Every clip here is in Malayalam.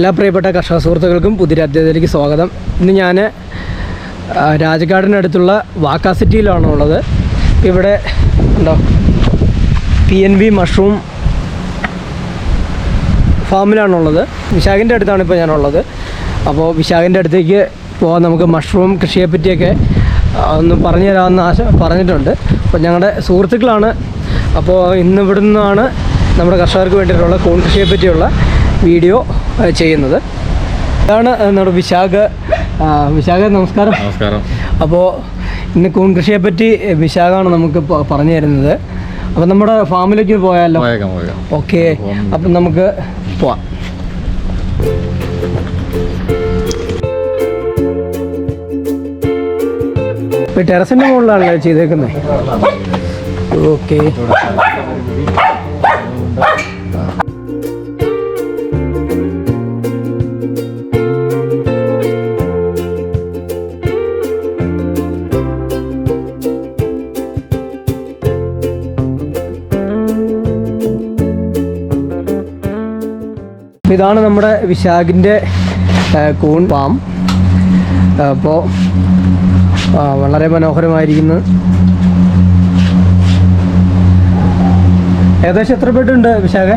എല്ലാ പ്രിയപ്പെട്ട കർഷക സുഹൃത്തുക്കൾക്കും പുതിയ അധ്യായത്തിലേക്ക് സ്വാഗതം. ഇന്ന് ഞാൻ രാജഘാടിനടുത്തുള്ള വാക്കാ സിറ്റിയിലാണ് ഉള്ളത്. ഇവിടെ ഉണ്ടോ? പി എൻ വി മഷ്റൂം ഫാമിലാണുള്ളത് വിശാഖിന്റെ അടുത്താണ് ഇപ്പോൾ ഞാനുള്ളത്. അപ്പോൾ വിശാഖിന്റെ അടുത്തേക്ക് പോകാൻ നമുക്ക് മഷ്റൂം കൃഷിയെ പറ്റിയൊക്കെ ഒന്ന് പറഞ്ഞു തരാമെന്ന് ആശ പറഞ്ഞിട്ടുണ്ട്. അപ്പോൾ ഞങ്ങളുടെ സുഹൃത്തുക്കളാണ്. അപ്പോൾ ഇന്ന് നമ്മുടെ കർഷകർക്ക് വേണ്ടിയിട്ടുള്ള കൂൺ കൃഷിയെ പറ്റിയുള്ള വീഡിയോ ചെയ്യുന്നത്. ഇതാണ് നമ്മുടെ വിശാഖ വിശാഖ നമസ്കാരം. നമസ്കാരം. അപ്പോൾ ഇന്ന് കൂൺ കൃഷിയെ പറ്റി വിശാഖാണ് നമുക്ക് പറഞ്ഞു തരുന്നത്. അപ്പം നമ്മുടെ ഫാമിലേക്ക് പോയാലോ? ഓക്കെ. അപ്പം നമുക്ക് പോവാം. ടെറസിന്റെ മുകളിലാണല്ലോ ചെയ്തേക്കുന്നത്. ഓക്കെ. ഇതാണ് നമ്മുടെ വിശാഖിന്റെ കൂൺ പാം അപ്പോൾ വളരെ മനോഹരമായിരിക്കുന്നു. ഏകദേശം എത്ര ബെഡ് ഉണ്ട് വിശാഖ?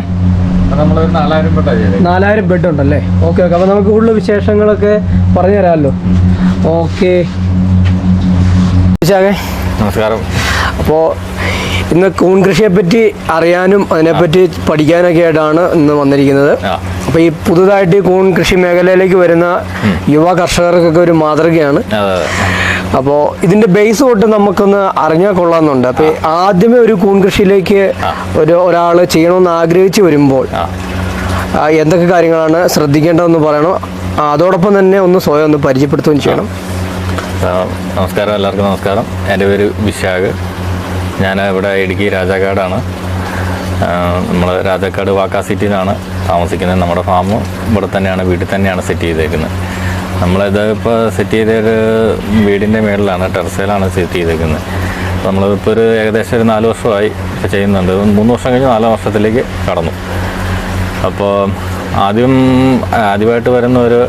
നാലായിരം ബെഡ് ഉണ്ടല്ലേ? ഓക്കെ ഓക്കെ അപ്പോൾ നമുക്ക് കൂടുതൽ വിശേഷങ്ങളൊക്കെ പറഞ്ഞു തരാമല്ലോ ഓക്കെ. വിശാഖ. നമസ്കാരം. അപ്പോൾ ഇന്ന് കൂൺ കൃഷിയെപ്പറ്റി അറിയാനും അതിനെപ്പറ്റി പഠിക്കാനൊക്കെ ആയിട്ടാണ് ഇന്ന് വന്നിരിക്കുന്നത്. അപ്പോൾ ഈ പുതുതായിട്ട് ഈ കൂൺ കൃഷി മേഖലയിലേക്ക് വരുന്ന യുവ കർഷകർക്കൊക്കെ ഒരു മാതൃകയാണ്. അപ്പോൾ ഇതിന്റെ ബേസ് തൊട്ട് നമുക്കൊന്ന് അറിഞ്ഞാൽ കൊള്ളാമെന്നുണ്ട് അപ്പോൾ ആദ്യമേ ഒരു കൂൺ കൃഷിയിലേക്ക് ഒരു ഒരാൾ ചെയ്യണമെന്ന് ആഗ്രഹിച്ചു വരുമ്പോൾ എന്തൊക്കെ കാര്യങ്ങളാണ് ശ്രദ്ധിക്കേണ്ടതെന്ന് പറയണം. അതോടൊപ്പം തന്നെ ഒന്ന് സ്വയം ഒന്ന് പരിചയപ്പെടുത്തുകയും ചെയ്യണം. നമസ്കാരം. എല്ലാവർക്കും നമസ്കാരം. എന്റെ പേര് വിശാഖ്. ഞാൻ ഇവിടെ ഇടുക്കി രാജാക്കാടാണ് നമ്മൾ രാജാക്കാട് വാക്കാ സിറ്റിയിലാണ് താമസിക്കുന്നത്. നമ്മുടെ ഫാം ഇവിടെ തന്നെയാണ് വീട്ടിൽ തന്നെയാണ് സെറ്റ് ചെയ്തേക്കുന്നത്. നമ്മളിത് ഇപ്പോൾ സെറ്റ് ചെയ്തൊരു വീടിന്റെ മേളിലാണ് ടെറസയിലാണ് സെറ്റ് ചെയ്തേക്കുന്നത്. നമ്മളിപ്പോൾ ഒരു ഏകദേശം ഒരു നാല് വർഷമായി ചെയ്യുന്നുണ്ട്. മൂന്ന് വർഷം കഴിഞ്ഞ് നാല് വർഷത്തിലേക്ക് കടന്നു. അപ്പോൾ ആദ്യം ആദ്യമായിട്ട് വരുന്ന ഒരു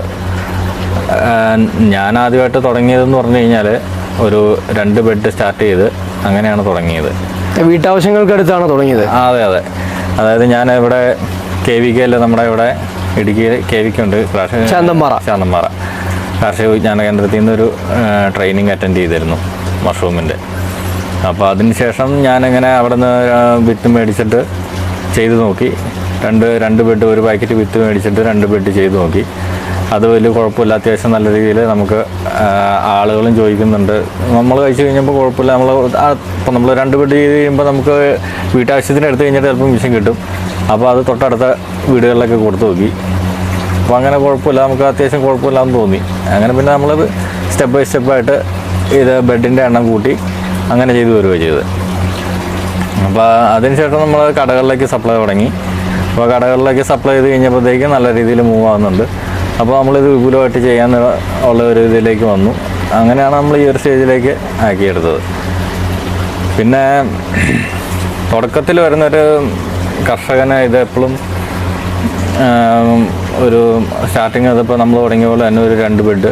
ഞാൻ ആദ്യമായിട്ട് തുടങ്ങിയതെന്ന് പറഞ്ഞു കഴിഞ്ഞാൽ ഒരു രണ്ട് ബെഡ് സ്റ്റാർട്ട് ചെയ്ത് അങ്ങനെയാണ് തുടങ്ങിയത്. വീട്ടാവശ്യങ്ങൾക്കടുത്താണ് തുടങ്ങിയത്. അതെ അതെ. അതായത് ഞാൻ ഇവിടെ കെ വി കെയിൽ നമ്മുടെ ഇവിടെ ഇടുക്കി കെ വി ഉണ്ട്. ശാന്തമ്പാറ. ശാന്തമ്പാറ കാർഷിക വിജ്ഞാന കേന്ദ്രത്തിൽ നിന്നൊരു ട്രെയിനിങ് അറ്റൻഡ് ചെയ്തിരുന്നു മഷ്റൂമിന്റെ അപ്പോൾ അതിനുശേഷം ഞാനിങ്ങനെ അവിടെ നിന്ന് വിത്ത് മേടിച്ചിട്ട് ചെയ്ത് നോക്കി. രണ്ട് രണ്ട് ബെഡ് ഒരു പാക്കറ്റ് വിത്ത് മേടിച്ചിട്ട് രണ്ട് ബെഡ് ചെയ്ത് നോക്കി. അത് വലിയ കുഴപ്പമില്ല. അത്യാവശ്യം നല്ല രീതിയിൽ നമുക്ക് ആളുകളും ചോദിക്കുന്നുണ്ട്. നമ്മൾ കഴിച്ചു കഴിഞ്ഞപ്പോൾ കുഴപ്പമില്ല. നമ്മൾ ഇപ്പം നമ്മൾ രണ്ട് വീട് ചെയ്ത് കഴിയുമ്പോൾ നമുക്ക് വീട്ടാവശ്യത്തിന് എടുത്തു കഴിഞ്ഞിട്ട് ചിലപ്പോൾ മിഷൻ കിട്ടും. അപ്പോൾ അത് തൊട്ടടുത്ത വീടുകളിലൊക്കെ കൊടുത്തു നോക്കി. അപ്പോൾ അങ്ങനെ കുഴപ്പമില്ല. നമുക്ക് അത്യാവശ്യം കുഴപ്പമില്ലാന്ന് തോന്നി. അങ്ങനെ പിന്നെ നമ്മൾ സ്റ്റെപ്പ് ബൈ സ്റ്റെപ്പായിട്ട് ഇത് ബെഡിന്റെ എണ്ണം കൂട്ടി അങ്ങനെ ചെയ്തു വരികയാണ് ചെയ്തത്. അപ്പോൾ അതിനുശേഷം നമ്മൾ കടകളിലേക്ക് സപ്ലൈ തുടങ്ങി. അപ്പോൾ കടകളിലേക്ക് സപ്ലൈ ചെയ്ത് കഴിഞ്ഞപ്പോഴത്തേക്കും നല്ല രീതിയിൽ മൂവ് ആവുന്നുണ്ട്. അപ്പോൾ നമ്മളിത് വിപുലമായിട്ട് ചെയ്യാൻ ഉള്ള ഒരു ഇതിലേക്ക് വന്നു. അങ്ങനെയാണ് നമ്മൾ ഈ ഒരു സ്റ്റേജിലേക്ക് ആക്കിയെടുത്തത്. പിന്നെ തുടക്കത്തിൽ വരുന്നൊരു കർഷകന് ഇത് എപ്പോഴും ഒരു സ്റ്റാർട്ടിങ് അതിപ്പോൾ നമ്മൾ തുടങ്ങിയ പോലെ തന്നെ ഒരു രണ്ട് ബെഡ്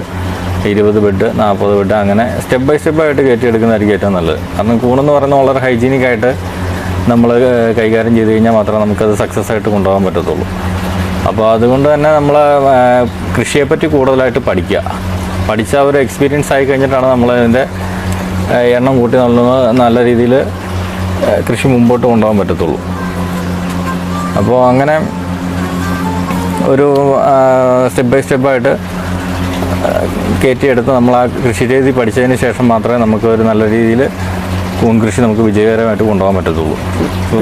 ഇരുപത് ബെഡ് നാൽപ്പത് ബെഡ് അങ്ങനെ സ്റ്റെപ്പ് ബൈ സ്റ്റെപ്പ് ആയിട്ട് കയറ്റിയെടുക്കുന്നതായിരിക്കും ഏറ്റവും നല്ലത്. കാരണം കൂണെന്ന് പറയുന്നത് വളരെ ഹൈജീനിക്കായിട്ട് നമ്മൾ കൈകാര്യം ചെയ്ത് കഴിഞ്ഞാൽ മാത്രമേ നമുക്കത് സക്സസ് ആയിട്ട് കൊണ്ടുപോകാൻ പറ്റത്തുള്ളൂ. അപ്പോൾ അതുകൊണ്ട് തന്നെ നമ്മൾ കൃഷിയെപ്പറ്റി കൂടുതലായിട്ട് പഠിക്കുക. പഠിച്ച ഒരു എക്സ്പീരിയൻസ് ആയി കഴിഞ്ഞിട്ടാണ് നമ്മൾ അതിന്റെ എണ്ണം കൂട്ടി നല്ല നല്ല രീതിയിൽ കൃഷി മുമ്പോട്ട് കൊണ്ടുപോകാൻ പറ്റത്തുള്ളൂ. അപ്പോൾ അങ്ങനെ ഒരു സ്റ്റെപ്പ് ബൈ സ്റ്റെപ്പായിട്ട് കയറ്റിയെടുത്ത് നമ്മൾ ആ കൃഷി രീതി പഠിച്ചതിന് ശേഷം മാത്രമേ നമുക്ക് ഒരു നല്ല രീതിയിൽ കൂൺ കൃഷി നമുക്ക് വിജയകരമായിട്ട് കൊണ്ടുപോകാൻ പറ്റത്തുള്ളൂ.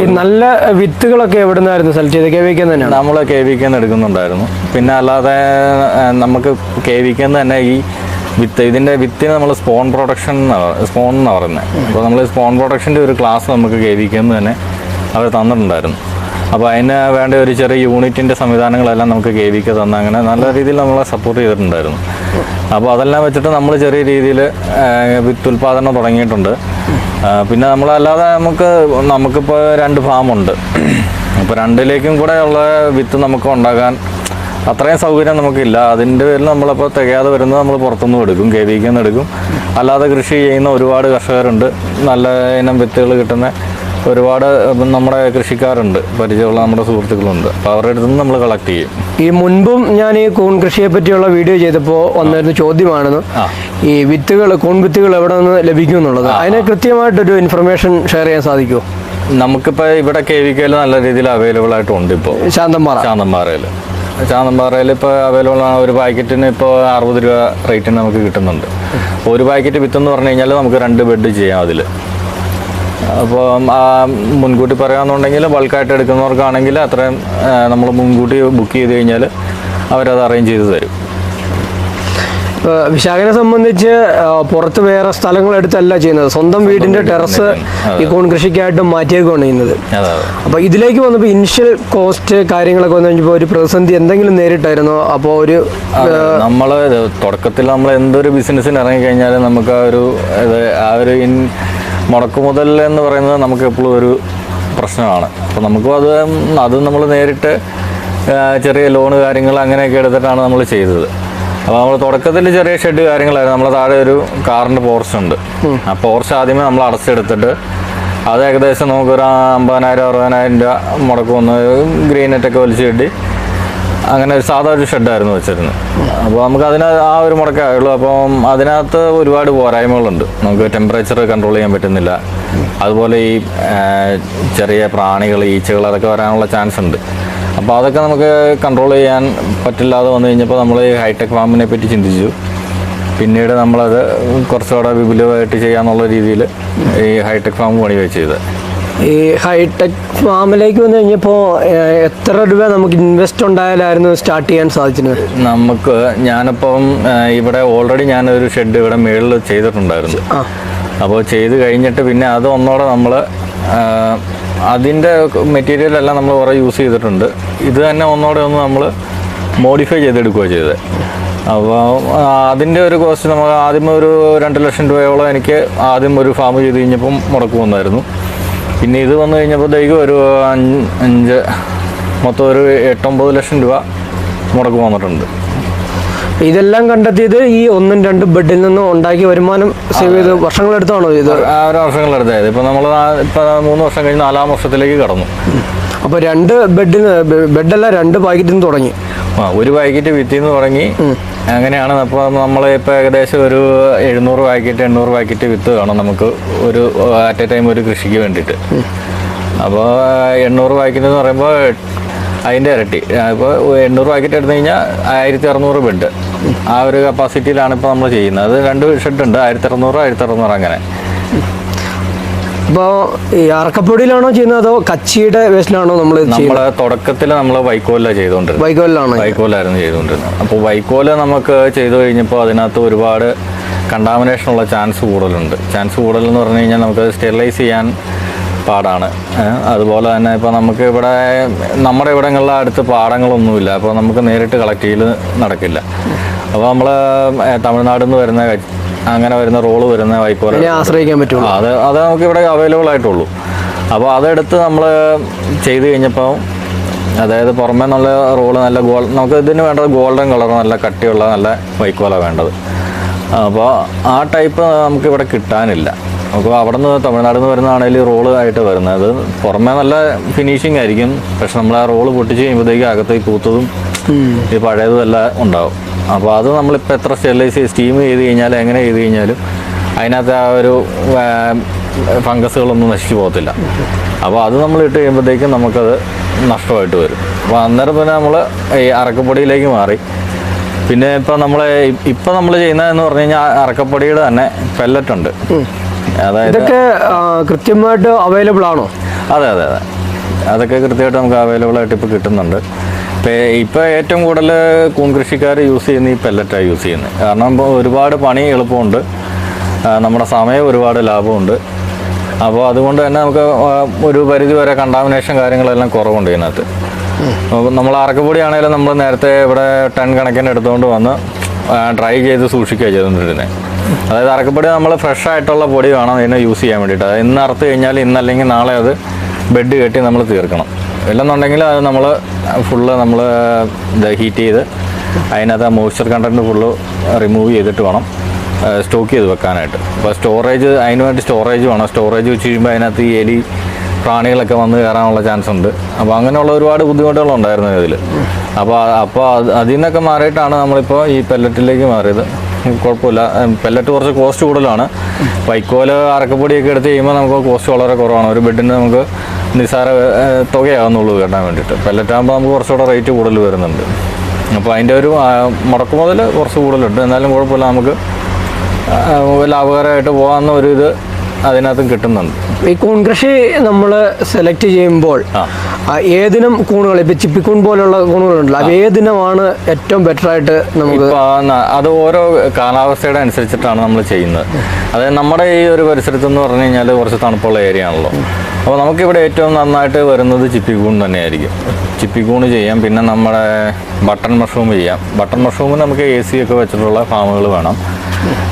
ഈ നല്ല വിത്തുകളൊക്കെ എവിടെ നിന്നായിരുന്നു സെലക്ട് ചെയ്ത് കെ വിക്ക് തന്നെയാണ്? നമ്മൾ കെ വി കെന്ന് എടുക്കുന്നുണ്ടായിരുന്നു. പിന്നെ അല്ലാതെ നമുക്ക് കെ വി കെന്ന് തന്നെ ഈ വിത്ത് ഇതിന്റെ വിത്തിന് നമ്മൾ സ്പോൺ പ്രൊഡക്ഷൻ സ്പോൺ എന്നാണ് പറയുന്നത് അപ്പോൾ നമ്മൾ സ്പോൺ പ്രൊഡക്ഷന്റെ ഒരു ക്ലാസ് നമുക്ക് കെ വി കെന്ന് തന്നെ അവർ തന്നിട്ടുണ്ടായിരുന്നു. അപ്പോൾ അതിന് വേണ്ട ഒരു ചെറിയ യൂണിറ്റിന്റെ സംവിധാനങ്ങളെല്ലാം നമുക്ക് കെ വിക്ക് തന്ന അങ്ങനെ നല്ല രീതിയിൽ നമ്മളെ സപ്പോർട്ട് ചെയ്തിട്ടുണ്ടായിരുന്നു. അപ്പോൾ അതെല്ലാം വെച്ചിട്ട് നമ്മൾ ചെറിയ രീതിയിൽ വിത്ത് ഉൽപ്പാദനം തുടങ്ങിയിട്ടുണ്ട്. പിന്നെ നമ്മളല്ലാതെ നമുക്ക് നമുക്കിപ്പോൾ രണ്ട് ഫാമുണ്ട് അപ്പോൾ രണ്ടിലേക്കും കൂടെ ഉള്ള വിത്ത് നമുക്ക് ഉണ്ടാക്കാൻ അത്രയും സൗകര്യം നമുക്കില്ല. അതിന്റെ പേരിൽ നമ്മളപ്പോൾ തികയാതെ വരുന്നത് നമ്മൾ പുറത്തുനിന്ന് എടുക്കും കെ വിക്ക് നിന്ന് എടുക്കും. അല്ലാതെ കൃഷി ചെയ്യുന്ന ഒരുപാട് കർഷകരുണ്ട്. നല്ല ഇനം വിത്തുകൾ കിട്ടുന്ന ഒരുപാട് നമ്മുടെ കൃഷിക്കാരുണ്ട് പരിചയമുള്ള നമ്മുടെ സുഹൃത്തുക്കളുണ്ട്. അപ്പോൾ അവരുടെ അടുത്ത് നിന്ന് നമ്മൾ കളക്ട് ചെയ്യും. ഈ മുൻപും ഞാൻ ഈ കൂൺ കൃഷിയെ പറ്റിയുള്ള വീഡിയോ ചെയ്തപ്പോൾ വന്നിരുന്ന ചോദ്യമാണെന്ന്. ഈ വിത്തുകൾ കൂൺ വിത്തുകൾ എവിടെ നിന്ന് ലഭിക്കും എന്നുള്ളത്. അതിനെ കൃത്യമായിട്ടൊരു ഇൻഫർമേഷൻ ഷെയർ ചെയ്യാൻ സാധിക്കുമോ നമുക്കിപ്പോൾ ഇവിടെ കെ വി കെയിൽ നല്ല രീതിയിൽ അവൈലബിൾ ആയിട്ടുണ്ട് ഇപ്പോൾ ശാന്തമ്പാറ ചാന്തമ്പാറയിൽ ചാന്തമ്പാറയിൽ ഇപ്പോൾ അവൈലബിൾ ആണ്. ഒരു പാക്കറ്റിന് ഇപ്പോൾ അറുപത് രൂപ റേറ്റിന് നമുക്ക് കിട്ടുന്നുണ്ട്. ഒരു പാക്കറ്റ് വിത്തെന്ന് പറഞ്ഞു കഴിഞ്ഞാൽ നമുക്ക് രണ്ട് ബെഡ് ചെയ്യാം അതിൽ അപ്പോൾ മുൻകൂട്ടി പറയാമെന്നുണ്ടെങ്കിൽ ബൾക്കായിട്ട് എടുക്കുന്നവർക്കാണെങ്കിൽ അത്രയും നമ്മൾ മുൻകൂട്ടി ബുക്ക് ചെയ്ത് കഴിഞ്ഞാൽ അവരത് അറേഞ്ച് ചെയ്ത് തരും. വിശാഖനെ സംബന്ധിച്ച് പുറത്ത് വേറെ സ്ഥലങ്ങൾ എടുത്തല്ല ചെയ്യുന്നത്. സ്വന്തം വീടിന്റെ ടെറസ് ഈ കൂൺ കൃഷിക്കായിട്ട് മാറ്റിയേക്കാണ് ചെയ്യുന്നത്. അപ്പൊ ഇതിലേക്ക് വന്നപ്പോൾ ഇനിഷ്യൽ കോസ്റ്റ് കാര്യങ്ങളൊക്കെ വന്നു കഴിഞ്ഞപ്പോൾ ഒരു പ്രതിസന്ധി എന്തെങ്കിലും നേരിട്ടായിരുന്നു? അപ്പോൾ ഒരു നമ്മൾ തുടക്കത്തിൽ നമ്മൾ എന്തൊരു ബിസിനസ്സിന് ഇറങ്ങിക്കഴിഞ്ഞാലും നമുക്ക് ആ ഒരു ആ ഒരു മുടക്കുമുതൽ എന്ന് പറയുന്നത് നമുക്ക് എപ്പോഴും ഒരു പ്രശ്നമാണ്. അപ്പോൾ നമുക്കും അത് അത് നമ്മൾ നേരിട്ട് ചെറിയ ലോണ് കാര്യങ്ങൾ അങ്ങനെയൊക്കെ എടുത്തിട്ടാണ് നമ്മൾ ചെയ്തത്. അപ്പോൾ നമ്മൾ തുടക്കത്തിൽ ചെറിയ ഷെഡ് കാര്യങ്ങളായിരുന്നു. നമ്മളെ താഴെ ഒരു കാറിന്റെ പോർച്ച് ഉണ്ട്. ആ പോർച്ച് ആദ്യമേ നമ്മൾ അടച്ചെടുത്തിട്ട് അത് ഏകദേശം നമുക്കൊരു അമ്പതിനായിരം അറുപതിനായിരം രൂപ മുടക്കം ഒന്ന് ഗ്രീൻ നെറ്റൊക്കെ വലിച്ചു കെട്ടി അങ്ങനെ ഒരു സാധാ ഒരു ഷെഡായിരുന്നു വെച്ചിരുന്നത്. അപ്പോൾ നമുക്ക് അതിന് ആ ഒരു മുടക്കേ ആയുള്ളൂ അപ്പം അതിനകത്ത് ഒരുപാട് പോരായ്മകളുണ്ട്. നമുക്ക് ടെമ്പറേച്ചർ കൺട്രോൾ ചെയ്യാൻ പറ്റുന്നില്ല. അതുപോലെ ഈ ചെറിയ പ്രാണികൾ ഈച്ചകൾ അതൊക്കെ വരാനുള്ള ചാൻസ് ഉണ്ട്. അപ്പോൾ അതൊക്കെ നമുക്ക് കൺട്രോൾ ചെയ്യാൻ പറ്റില്ലാതെ വന്നു കഴിഞ്ഞപ്പോൾ നമ്മൾ ഈ ഹൈടെക് ഫാമിനെ പറ്റി ചിന്തിച്ചു. പിന്നീട് നമ്മളത് കുറച്ചുകൂടെ വിപുലമായിട്ട് ചെയ്യാന്നുള്ള രീതിയിൽ ഈ ഹൈടെക് ഫാം പണി വെച്ചത് ഈ ഹൈടെക് ഫാമിലേക്ക് വന്നു കഴിഞ്ഞപ്പോൾ എത്ര രൂപ നമുക്ക് ഇൻവെസ്റ്റ് ഉണ്ടായാലായിരുന്നു സ്റ്റാർട്ട് ചെയ്യാൻ സാധിച്ചിരുന്നത് നമുക്ക് ഞാനിപ്പം ഇവിടെ ഓൾറെഡി ഞാനൊരു ഷെഡ് ഇവിടെ മേളിൽ ചെയ്തിട്ടുണ്ടായിരുന്നു. അപ്പോൾ ചെയ്ത് കഴിഞ്ഞിട്ട് പിന്നെ അത് ഒന്നോടെ നമ്മൾ അതിന്റെ മെറ്റീരിയൽ എല്ലാം നമ്മൾ കുറേ യൂസ് ചെയ്തിട്ടുണ്ട്. ഇത് തന്നെ ഒന്നോടെ ഒന്ന് നമ്മൾ മോഡിഫൈ ചെയ്തെടുക്കുകയോ ചെയ്തത് അപ്പോൾ അതിന്റെ ഒരു കോസ്റ്റ് നമ്മൾ ആദ്യം ഒരു രണ്ട് ലക്ഷം രൂപയോളം എനിക്ക് ആദ്യം ഒരു ഫാം ചെയ്ത് കഴിഞ്ഞപ്പം മുടക്ക് വന്നായിരുന്നു. പിന്നെ ഇത് വന്നു കഴിഞ്ഞപ്പോഴത്തേക്കും ഒരു അഞ്ച് അഞ്ച് മൊത്തം ഒരു എട്ടൊമ്പത് ലക്ഷം രൂപ മുടക്ക് വന്നിട്ടുണ്ട്. ഇതെല്ലാം കണ്ടെത്തിയത് ഈ ഒന്നും രണ്ടും ബെഡിൽ നിന്ന് ഉണ്ടാക്കിയ വരുമാനം സേവ് ചെയ്ത് വർഷങ്ങളെടുത്താണോ ഇത്? ആ ഒരു വർഷങ്ങളെടുത്തായത്. ഇപ്പം നമ്മൾ ഇപ്പം മൂന്ന് വർഷം കഴിഞ്ഞ് നാലാം വർഷത്തിലേക്ക് കടന്നു. അപ്പോൾ രണ്ട് ബെഡിൽ ബെഡല്ല രണ്ട് പാക്കറ്റിൽ നിന്ന് തുടങ്ങി. ആ ഒരു പാക്കറ്റ് വിത്തിൽ നിന്ന് തുടങ്ങി അങ്ങനെയാണ് അപ്പോൾ നമ്മൾ ഇപ്പോൾ ഏകദേശം ഒരു എഴുന്നൂറ് പാക്കറ്റ് എണ്ണൂറ് പാക്കറ്റ് വിത്ത് വേണം നമുക്ക് ഒരു അറ്റ് എ ടൈം ഒരു കൃഷിക്ക് വേണ്ടിയിട്ട്. അപ്പോൾ എണ്ണൂറ് പാക്കറ്റ് എന്ന് പറയുമ്പോൾ അതിന്റെ ഇരട്ടി. ഇപ്പോൾ എണ്ണൂറ് പാക്കറ്റ് എടുത്തു കഴിഞ്ഞാൽ ആയിരത്തി അറുന്നൂറ് ബെഡ്. ആ ഒരു കപ്പാസിറ്റിയിലാണ് ഇപ്പോൾ നമ്മൾ ചെയ്യുന്നത്. അത് രണ്ട് ഷെഡ് ഉണ്ട് ആയിരത്തി അറുന്നൂറ് ആയിരത്തി അറുന്നൂറ് അങ്ങനെ. അപ്പോൾ ഈ അറക്കപ്പൊടിയിലാണോ ചെയ്യുന്നത് അതോ കച്ചിയുടെ വേസ്റ്റിലാണോ നമ്മൾ നമ്മൾ തുടക്കത്തിൽ നമ്മൾ വൈക്കോല ചെയ്തുകൊണ്ടിരുന്നത് വൈക്കോലാണ് വൈക്കോലായിരുന്നു ചെയ്തുകൊണ്ടിരുന്നത് അപ്പോൾ വൈക്കോല നമുക്ക് ചെയ്തു കഴിഞ്ഞപ്പോൾ അതിനകത്ത് ഒരുപാട് കണ്ടാമിനേഷൻ ഉള്ള ചാൻസ് കൂടുതലുണ്ട്. ചാൻസ് കൂടുതലെന്ന് പറഞ്ഞു കഴിഞ്ഞാൽ നമുക്ക് സ്റ്റെറിലൈസ് ചെയ്യാൻ പാടാണ്. അതുപോലെ തന്നെ ഇപ്പോൾ നമുക്ക് ഇവിടെ നമ്മുടെ ഇവിടങ്ങളിലെ അടുത്ത് പാടങ്ങളൊന്നുമില്ല. അപ്പോൾ നമുക്ക് നേരിട്ട് കളക്ട് ചെയ്യൽ നടക്കില്ല. അപ്പോൾ നമ്മൾ തമിഴ്നാട് നിന്ന് വരുന്ന അങ്ങനെ വരുന്ന റോൾ വരുന്ന വൈക്കോല അതിനെ ആശ്രയിക്കാൻ പറ്റുള്ളൂ. അത് അത് നമുക്ക് ഇവിടെ അവൈലബിൾ ആയിട്ടുള്ളൂ. അപ്പോൾ അതെടുത്ത് നമ്മൾ ചെയ്ത് കഴിഞ്ഞപ്പോൾ അതായത് പുറമേ നല്ല റോൾ നല്ല ഗോൾ നമുക്ക് ഇതിന് വേണ്ടത് ഗോൾഡൻ കളർ നല്ല കട്ടിയുള്ള നല്ല വൈക്കോല വേണ്ടത്. അപ്പോൾ ആ ടൈപ്പ് നമുക്ക് ഇവിടെ കിട്ടാനില്ല. നമുക്ക് അവിടെ നിന്ന് തമിഴ്നാട് നിന്ന് വരുന്നതാണെങ്കിൽ റോൾ ആയിട്ട് വരുന്നത് പുറമേ നല്ല ഫിനിഷിംഗ് ആയിരിക്കും. പക്ഷെ നമ്മൾ ആ റോൾ പൊട്ടിച്ച് കഴിയുമ്പോഴത്തേക്ക് അകത്തേക്ക് പൂത്തതും ഈ പഴയതും എല്ലാം ഉണ്ടാവും. അപ്പോൾ അത് നമ്മളിപ്പോൾ എത്ര സ്റ്റെറിലൈസ് സ്റ്റീം ചെയ്ത് കഴിഞ്ഞാൽ എങ്ങനെ ചെയ്ത് കഴിഞ്ഞാലും അതിനകത്ത് ആ ഒരു ഫംഗസുകളൊന്നും നശിച്ചു പോകത്തില്ല. അപ്പോൾ അത് നമ്മൾ ഇട്ട് കഴിയുമ്പോഴത്തേക്കും നമുക്കത് നഷ്ടമായിട്ട് വരും. അപ്പോൾ അന്നേരം പിന്നെ നമ്മൾ ഈ അറക്കപ്പൊടിയിലേക്ക് മാറി. പിന്നെ ഇപ്പം നമ്മൾ ഇപ്പം നമ്മൾ ചെയ്യുന്നതെന്ന് പറഞ്ഞു കഴിഞ്ഞാൽ അറക്കപ്പൊടിയുടെ തന്നെ പെല്ലറ്റ് ഉണ്ട്. അതായത് ഇതൊക്കെ കൃത്യമായിട്ട് അവൈലബിൾ ആണോ? അതെ അതെ അതെ. അതൊക്കെ കൃത്യമായിട്ട് നമുക്ക് അവൈലബിൾ ആയിട്ട് ഇപ്പോൾ കിട്ടുന്നുണ്ട്. ഇപ്പോൾ ഇപ്പോൾ ഏറ്റവും കൂടുതൽ കൂൺ കൃഷിക്കാർ യൂസ് ചെയ്യുന്ന ഈ പെല്ലറ്റാണ് യൂസ് ചെയ്യുന്നത്. കാരണം ഇപ്പോൾ ഒരുപാട് പണി എളുപ്പമുണ്ട്. നമ്മുടെ സമയം ഒരുപാട് ലാഭമുണ്ട്. അപ്പോൾ അതുകൊണ്ട് തന്നെ നമുക്ക് ഒരു പരിധി വരെ കണ്ടാമിനേഷൻ കാര്യങ്ങളെല്ലാം കുറവുണ്ട് ഇതിനകത്ത്. നമ്മൾ അറക്കപ്പൊടി ആണെങ്കിലും നമ്മൾ നേരത്തെ ഇവിടെ ടൺ കണക്കിന് എടുത്തുകൊണ്ട് വന്ന് ഡ്രൈ ചെയ്ത് സൂക്ഷിക്കുക ചെയ്തുകൊണ്ടിരുന്നത് അതായത് അറക്കപ്പൊടി നമ്മൾ ഫ്രഷ് ആയിട്ടുള്ള പൊടി വേണം ഇതിനെ യൂസ് ചെയ്യാൻ വേണ്ടിയിട്ട്. അത് ഇന്ന് അറുത്ത് കഴിഞ്ഞാൽ ഇന്നല്ലെങ്കിൽ നാളെ അത് ബെഡ് കെട്ടി നമ്മൾ തീർക്കണം. ഇല്ലെന്നുണ്ടെങ്കിൽ അത് നമ്മൾ ഫുള്ള് നമ്മൾ ഹീറ്റ് ചെയ്ത് അതിനകത്ത് ആ മോയ്സ്ചർ കണ്ടന്റ് ഫുള്ള് റിമൂവ് ചെയ്തിട്ട് വേണം സ്റ്റോക്ക് ചെയ്ത് വെക്കാനായിട്ട്. അപ്പോൾ സ്റ്റോറേജ് അതിന് വേണ്ടി സ്റ്റോറേജ് വേണം. സ്റ്റോറേജ് വെച്ച് കഴിയുമ്പോൾ അതിനകത്ത് ഈ എലി പ്രാണികളൊക്കെ വന്ന് കയറാനുള്ള ചാൻസ് ഉണ്ട്. അപ്പോൾ അങ്ങനെയുള്ള ഒരുപാട് ബുദ്ധിമുട്ടുകളുണ്ടായിരുന്നു ഇതിൽ അപ്പോൾ അപ്പോൾ അത് അതിൽ നിന്നൊക്കെ മാറിയിട്ടാണ് നമ്മളിപ്പോൾ ഈ പെല്ലറ്റിലേക്ക് മാറിയത്. കുഴപ്പമില്ല. പെല്ലറ്റ് കുറച്ച് കോസ്റ്റ് കൂടുതലാണ്. വൈക്കോൽ അറക്കപ്പൊടിയൊക്കെ എടുത്ത് കഴിയുമ്പോൾ നമുക്ക് കോസ്റ്റ് വളരെ കുറവാണ്. ഒരു ബെഡിന് നമുക്ക് നിസ്സാര ഏഹ്, തുകയാകുന്നുള്ളൂ കേട്ടാൻ വേണ്ടിയിട്ട്. പെല്ലറ്റാകുമ്പോൾ നമുക്ക് കുറച്ചുകൂടെ റേറ്റ് കൂടുതൽ വരുന്നുണ്ട്. അപ്പോൾ അതിന്റെ ഒരു മുടക്കു മുതൽ കുറച്ച് കൂടുതലുണ്ട്. എന്നാലും കുഴപ്പമില്ല നമുക്ക് ലാഭകരമായിട്ട് പോകാമെന്ന ഒരു ഇത് അതിനകത്തും കിട്ടുന്നുണ്ട്. ഈ കൂൺ കൃഷി നമ്മൾ സെലക്ട് ചെയ്യുമ്പോൾ ഏതിനം കൂണുകൾ ഇപ്പൊ ചിപ്പിക്കൂൺ പോലുള്ള കൂണുകളുണ്ടല്ലോ അപ്പൊ ഏതിനമാണ് ഏറ്റവും ബെറ്റർ ആയിട്ട് നമുക്ക് അത് ഓരോ കാലാവസ്ഥയുടെ അനുസരിച്ചിട്ടാണ് നമ്മൾ ചെയ്യുന്നത്. അതായത് നമ്മുടെ ഈ ഒരു പരിസരത്ത് എന്ന് പറഞ്ഞു കഴിഞ്ഞാൽ കുറച്ച് തണുപ്പുള്ള ഏരിയ ആണല്ലോ. അപ്പോൾ നമുക്കിവിടെ ഏറ്റവും നന്നായിട്ട് വരുന്നത് ചിപ്പിക്കൂൺ തന്നെയായിരിക്കും. ചിപ്പിക്കൂണ് ചെയ്യാം പിന്നെ നമ്മുടെ ബട്ടൺ മഷ്റൂം ചെയ്യാം. ബട്ടൺ മഷ്റൂമിന് നമുക്ക് എ സി ഒക്കെ വെച്ചിട്ടുള്ള ഫാമുകൾ വേണം.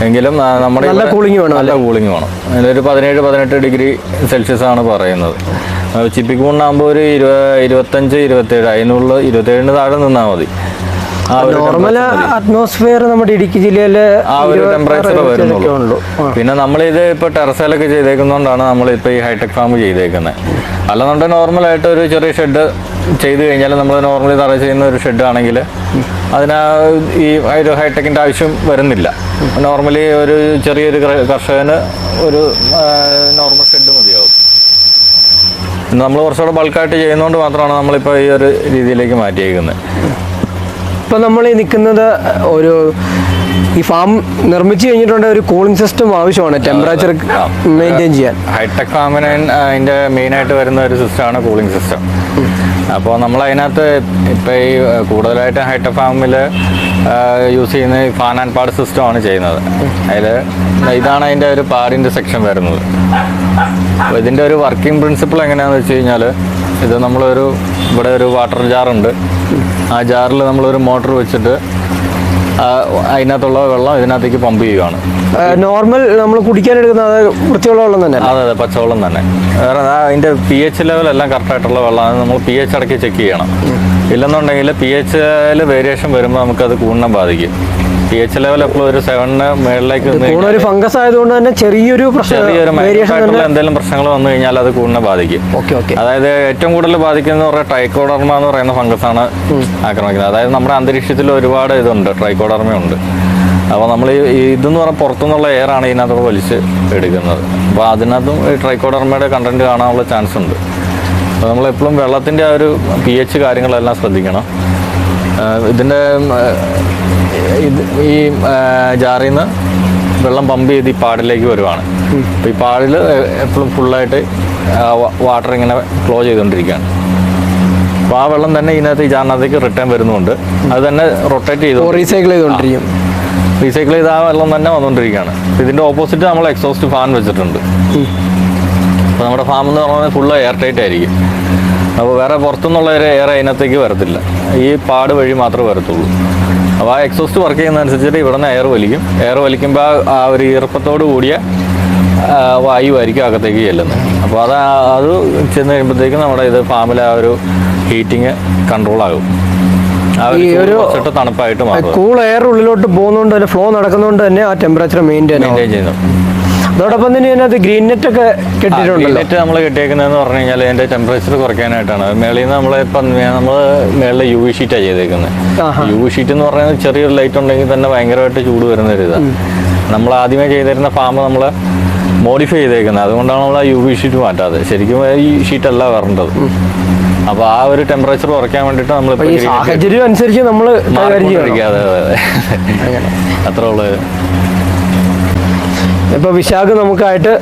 എങ്കിലും നമ്മുടെ നല്ല കൂളിംഗ് വേണം നല്ല കൂളിംഗ് വേണം. അതിലൊരു പതിനേഴ് പതിനെട്ട് ഡിഗ്രി സെൽഷ്യസ് ആണ് പറയുന്നത്. ആ, കൊണ്ടാകുമ്പോൾ ഒരു ഇരുപ ഇരുപത്തഞ്ച് ഇരുപത്തേഴ് അതിനുള്ള ഇരുപത്തേഴിന് താഴെ നിന്നാൽ മതി. നോർമൽ അറ്റ്മോസ്ഫിയർ നമ്മുടെ ഇടുക്കി ജില്ലയിൽ ആ ഒരു ടെമ്പറേച്ചർ വരുന്നുള്ളൂ. പിന്നെ നമ്മളിത് ഇപ്പോൾ ടെറസയിലൊക്കെ ചെയ്തേക്കുന്നതുകൊണ്ടാണ് നമ്മളിപ്പോൾ ഈ ഹൈടെക് ഫാം ചെയ്തേക്കുന്നത് അല്ലാന്നുണ്ടെങ്കിൽ നോർമൽ ആയിട്ട് ഒരു ചെറിയ ഷെഡ് ചെയ്ത് കഴിഞ്ഞാൽ നമ്മൾ നോർമലി തറ ചെയ്യുന്ന ഒരു ഷെഡ് ആണെങ്കിൽ അതിനാ ഈ ഒരു ഹൈടെക്കിന്റെ ആവശ്യം വരുന്നില്ല. നോർമലി ഒരു ചെറിയൊരു കർ- കർഷകന് ഒരു നോർമൽ ഷെഡ് മതിയാവും. നമ്മൾ കുറച്ചുകൂടെ ബൾക്കായിട്ട് ചെയ്യുന്നതുകൊണ്ട് മാത്രമാണ് നമ്മളിപ്പോൾ ഈ ഒരു രീതിയിലേക്ക് മാറ്റിയേക്കുന്നത്. ഇപ്പം നമ്മൾ ഈ നിൽക്കുന്നത് ഒരു ഈ ഫാം നിർമ്മിച്ചു കഴിഞ്ഞിട്ടുണ്ടെങ്കിൽ ഒരു കൂളിംഗ് സിസ്റ്റം ആവശ്യമാണ്. ടെമ്പറേച്ചർ. മെയിന്റെയിൻ ചെയ്യാൻ. ഹൈടെക് ഫാമിന് അതിന്റെ മെയിനായിട്ട് വരുന്ന ഒരു സിസ്റ്റമാണ് കൂളിംഗ് സിസ്റ്റം അപ്പോൾ നമ്മൾ അതിനകത്ത് ഇപ്പോൾ ഈ കൂടുതലായിട്ട് ഹൈടെക് ഫാമിൽ യൂസ് ചെയ്യുന്ന ഫാൻ ആൻഡ് പാഡ് സിസ്റ്റമാണ് ചെയ്യുന്നത്. അതിൽ ഇതാണ് അതിന്റെ ഒരു പാഡിന്റെ സെക്ഷൻ വരുന്നത്. അപ്പോൾ ഇതിന്റെ ഒരു വർക്കിംഗ് പ്രിൻസിപ്പിൾ എങ്ങനെയാണെന്ന് വെച്ച് കഴിഞ്ഞാൽ ഇത് നമ്മളൊരു ഇവിടെ ഒരു വാട്ടർ ജാറുണ്ട്. ആ ജാറിൽ നമ്മളൊരു മോട്ടർ വെച്ചിട്ട് അതിനകത്തുള്ള വെള്ളം ഇതിനകത്തേക്ക് പമ്പ് ചെയ്യുകയാണ് നോർമൽ നമ്മൾ കുടിക്കാൻ എടുക്കുന്ന അത് വൃത്തിയുള്ള വെള്ളം തന്നെ അതെ അതെ പച്ചവെള്ളം തന്നെ. വേറെ അതിന്റെ പി എച്ച് ലെവലെല്ലാം കറക്റ്റായിട്ടുള്ള വെള്ളമാണ്. നമ്മൾ പി എച്ച് അടക്കി ചെക്ക് ചെയ്യണം. ഇല്ലെന്നുണ്ടെങ്കിൽ പി എച്ചിൽ വേരിയേഷൻ വരുമ്പോൾ നമുക്കത് കൂടുതലും ബാധിക്കും. പി എച്ച് ലെവൽ എപ്പോഴും ഒരു സെവനിന് കൂൺ ഒരു ഫംഗസ് ആയതുകൊണ്ട് തന്നെ ചെറിയൊരു പ്രശ്നം ചെറിയൊരു എന്തെങ്കിലും പ്രശ്നങ്ങൾ വന്നു കഴിഞ്ഞാൽ അത് കൂണിനെ ബാധിക്കും. അതായത് ഏറ്റവും കൂടുതൽ ബാധിക്കുന്ന പറഞ്ഞാൽ ട്രൈക്കോഡർമ എന്ന് പറയുന്ന ഫംഗസ് ആണ് ആക്രമിക്കുന്നത്. അതായത് നമ്മുടെ അന്തരീക്ഷത്തിൽ ഒരുപാട് ഇതുണ്ട് ട്രൈക്കോഡർമ ഉണ്ട്. അപ്പോൾ നമ്മൾ ഈ ഇതെന്ന് പറഞ്ഞാൽ പുറത്തുനിന്നുള്ള എയർ ആണ് ഇതിനകത്ത് വലിച്ച് എടുക്കുന്നത്. അപ്പോൾ അതിനകത്തും ഈ ട്രൈക്കോഡർമയുടെ കണ്ടന്റ് കാണാനുള്ള ചാൻസ് ഉണ്ട്. അപ്പോൾ നമ്മൾ എപ്പോഴും വെള്ളത്തിന്റെ ആ ഒരു പി എച്ച് കാര്യങ്ങളെല്ലാം ശ്രദ്ധിക്കണം. ഇതിന്റെ ഇത് ഈ ജാറിൽ നിന്ന് വെള്ളം പമ്പ് ചെയ്ത് ഈ പാടിലേക്ക് വരുവാണ്. അപ്പോൾ ഈ പാടിൽ എപ്പോഴും ഫുള്ളായിട്ട് വാട്ടർ ഇങ്ങനെ ഫ്ലോ ചെയ്തുകൊണ്ടിരിക്കുകയാണ് അപ്പോൾ ആ വെള്ളം തന്നെ ഇതിനകത്ത് ഈ ജാറിനകത്തേക്ക് റിട്ടേൺ വരുന്നുണ്ട്. അത് തന്നെ റൊട്ടേറ്റ് ചെയ്തു റീസൈക്കിൾ ചെയ്തുകൊണ്ടിരിക്കും റീസൈക്കിൾ ചെയ്ത ആ വെള്ളം തന്നെ വന്നുകൊണ്ടിരിക്കുകയാണ് ഇതിന്റെ ഓപ്പോസിറ്റ് നമ്മൾ എക്സോസ്റ്റ് ഫാൻ വെച്ചിട്ടുണ്ട്. അപ്പോൾ നമ്മുടെ ഫാം എന്ന് പറഞ്ഞാൽ ഫുള്ള് എയർ ടൈറ്റ് ആയിരിക്കും. അപ്പോൾ വേറെ പുറത്തുനിന്നുള്ള ഒരു എയർ അതിനകത്തേക്ക് വരത്തില്ല. ഈ പാട് വഴി മാത്രമേ വരത്തുള്ളൂ. അപ്പോൾ ആ എക്സോസ്റ്റ് വർക്ക് ചെയ്യുന്നതനുസരിച്ചിട്ട് ഇവിടെ നിന്ന് എയർ വലിക്കും. എയർ വലിക്കുമ്പോൾ ആ- ഒരു ഈർപ്പത്തോട് കൂടിയ വായുവായിരിക്കും അകത്തേക്ക് ചെല്ലുന്നത്. അപ്പോൾ അത് അത് ചെന്ന് കഴിയുമ്പോഴത്തേക്കും നമ്മുടെ ഇത് ഫാമിലെ ആ ഒരു ഹീറ്റിങ് കൺട്രോൾ ആകും. ഈ ഒരു- തണുപ്പായിട്ട് കൂൾ എയർ ഉള്ളിലോട്ട് പോകുന്നതുകൊണ്ട് തന്നെ ഫ്ലോ നടക്കുന്നതുകൊണ്ട് തന്നെ ആ ടെമ്പറേച്ചർ മെയിന്റെയിൻ ചെയ്യുന്നു. അതോടൊപ്പം തന്നെ അതിനകത്ത് ഗ്രീൻ നെറ്റ് ഒക്കെ കെട്ടിയിട്ടുണ്ട് നെറ്റ് നമ്മൾ കെട്ടിയേക്കുന്നതെന്ന് പറഞ്ഞു കഴിഞ്ഞാൽ അതിന്റെ ടെമ്പറേച്ചർ കുറയ്ക്കാനായിട്ടാണ്. മേളിൽ നിന്ന് നമ്മൾ ഇപ്പം നമ്മൾ മേളിൽ യു വി ഷീറ്റാണ് ചെയ്തേക്കുന്നത് യു വി ഷീറ്റ് എന്ന് പറഞ്ഞാൽ ചെറിയൊരു ലൈറ്റ് ഉണ്ടെങ്കിൽ തന്നെ ഭയങ്കരമായിട്ട് ചൂട് വരുന്ന ഒരു ഇതാണ് നമ്മൾ ആദ്യമേ ചെയ്തിരുന്ന ഫാം നമ്മൾ മോഡിഫൈ ചെയ്തേക്കുന്നത് അതുകൊണ്ടാണ് നമ്മൾ ആ യു വി ഷീറ്റ് മാറ്റാതെ. ശരിക്കും ഈ ഷീറ്റ് അല്ല വരേണ്ടത്. അപ്പൊ ആ ഒരു ടെമ്പറേച്ചർ കുറയ്ക്കാൻ വേണ്ടിട്ട് നമ്മൾ സാഹചര്യം അനുസരിച്ച് നമ്മൾ അത്രേ ഉള്ളു. ഇപ്പോൾ വിശാഖ് നമുക്കായിട്ട്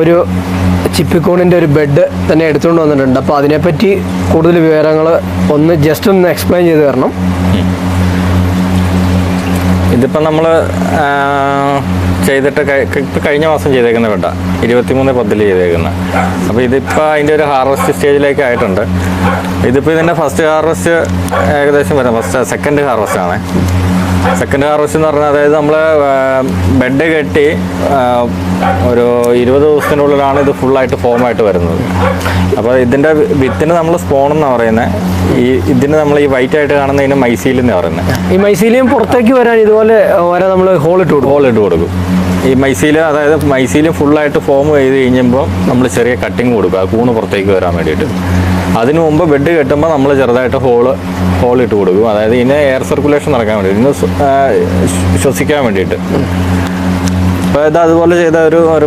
ഒരു ചിപ്പിക്കൂണിന്റെ ഒരു ബെഡ് തന്നെ എടുത്തുകൊണ്ട് വന്നിട്ടുണ്ട്. അപ്പോൾ അതിനെപ്പറ്റി കൂടുതൽ വിവരങ്ങൾ ഒന്ന് ജസ്റ്റ് ഒന്ന് എക്സ്പ്ലെയിൻ ചെയ്ത് തരണം. ഇതിപ്പോൾ നമ്മൾ ചെയ്തിട്ട് ഇപ്പം കഴിഞ്ഞ മാസം ചെയ്തേക്കുന്ന പെട്ട ഇരുപത്തിമൂന്ന് പത്തിൽ ചെയ്തേക്കുന്ന. അപ്പോൾ ഇതിപ്പോൾ അതിന്റെ ഒരു ഹാർവസ്റ്റ് സ്റ്റേജിലേക്ക് ആയിട്ടുണ്ട്. ഇതിപ്പോൾ ഇതിന്റെ ഫസ്റ്റ് ഹാർവസ്റ്റ് ഏകദേശം വരാം ഫസ്റ്റ് സെക്കൻഡ് ഹാർവസ്റ്റ് ആണ്. സെക്കൻഡ് ഹാർവസ്റ്റ് എന്ന് പറഞ്ഞാൽ അതായത് നമ്മൾ ബെഡ് കെട്ടി ഒരു ഇരുപത് ദിവസത്തിനുള്ളിലാണ് ഇത് ഫുള്ളായിട്ട് ഫോമായിട്ട് വരുന്നത്. അപ്പോൾ ഇതിന്റെ വിത്തിന് നമ്മൾ സ്പോൺ എന്നാണ് പറയുന്നത് ഈ ഇതിന് നമ്മൾ ഈ വൈറ്റ് ആയിട്ട് കാണുന്നതിന് മൈസീൽ എന്ന് പറയുന്നത് ഈ മൈസീലിയും പുറത്തേക്ക് വരാൻ ഇതുപോലെ വരെ നമ്മൾ ഹോൾ ഇട്ട് കൊടുക്കും. ഹോൾ ഇട്ട് കൊടുക്കും. ഈ മൈസീൽ അതായത് മൈസീൽ ഫുള്ളായിട്ട് ഫോം ചെയ്ത് കഴിഞ്ഞപ്പോൾ നമ്മൾ ചെറിയ കട്ടിങ് കൊടുക്കുക ആ കൂണ് പുറത്തേക്ക് വരാൻ വേണ്ടിയിട്ട്. അതിനു മുമ്പ് ബെഡ് കെട്ടുമ്പോൾ നമ്മൾ ചെറുതായിട്ട് ഹോൾ ഹോൾ ഇട്ട് കൊടുക്കും. അതായത് ഇതിനെ എയർ സർക്കുലേഷൻ നടക്കാൻ വേണ്ടി ശ്വ- ശ്വസിക്കാൻ വേണ്ടിയിട്ട്. അപ്പോൾ ഇത് അതുപോലെ ചെയ്ത ഒരു ഒരു